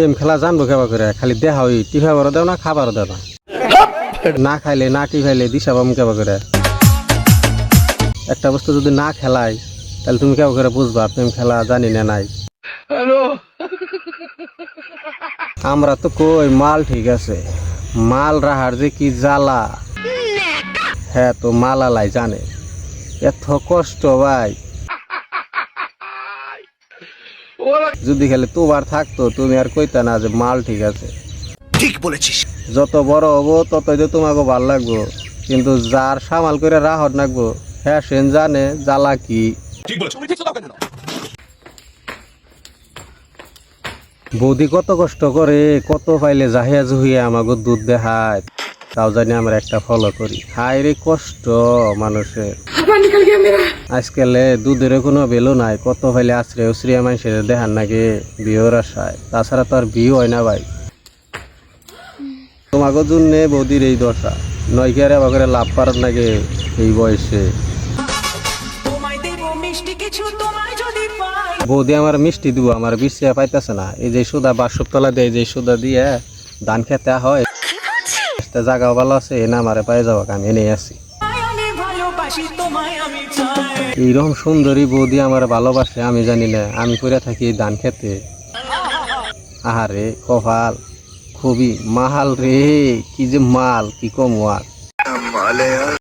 প্রেম খেলা জানব কেবা করে? খালি দেহা ওই টিফাবারও দেও না খাবারও দেও না না খাইলে না টিফাইলে দিশা পাম কেবা করে? একটা বস্তু যদি না খেলাই তাহলে তুমি কেবা করে বুঝবা প্রেম খেলা জানি না নাই। আমরা তো কই মাল ঠিক আছে। মাল রাহার যে কি জ্বালা। হ্যাঁ তো মাল আলাই জানে। এত কষ্ট ভাই। যদি খালি তোমার থাকতো তুমি আর কইতা না যে মাল ঠিক আছে। ঠিক বলেছিস। যত বড় হব ততই তো তোমাকে ভালো লাগবো। কিন্তু যার সামাল করে রাহত নাকবো হ্যাঁ সেন জানে জ্বালা কি। বৌদি কত কষ্ট করে কত পাইলে জাহিয়া জুহিয়া আমাকে দুধ দেখায় তাও জানি আমরা একটা ফলো করি। হাই রে কষ্ট মানুষের। আজকালে দুধের কোনো বেলো নাই কত পাইলে আশ্রয় উশ্রিয়া মানুষের দেখান নাকি বিয়ের আশায়। তাছাড়া তো আর বিয়ে হয় না ভাই। তোমাকে জন্য বৌদির এই দশা। নয়কে আবার লাভ পারার নাকি এই বয়সে। তোমায় মিষ্টি কিছু তোমায় যদি পাই। বৌদি আমার মিষ্টি দিব আমার বিশ্রিয়া পাইতেছে না। এই যে সুদা বাসব তলা দিয়ে যে সুদা দিয়ে ধান খেতে হয়। জায়গা ভালো আছে এনে আমারে পাই যাব আমি এনেই আছি। এইরকম সুন্দরী বৌদি আমার ভালোবাসে আমি জানি না আমি করে থাকি এই ধান খেতে। আহারে কপাল খুবই মাহাল রে কি যে মাল কি কম আর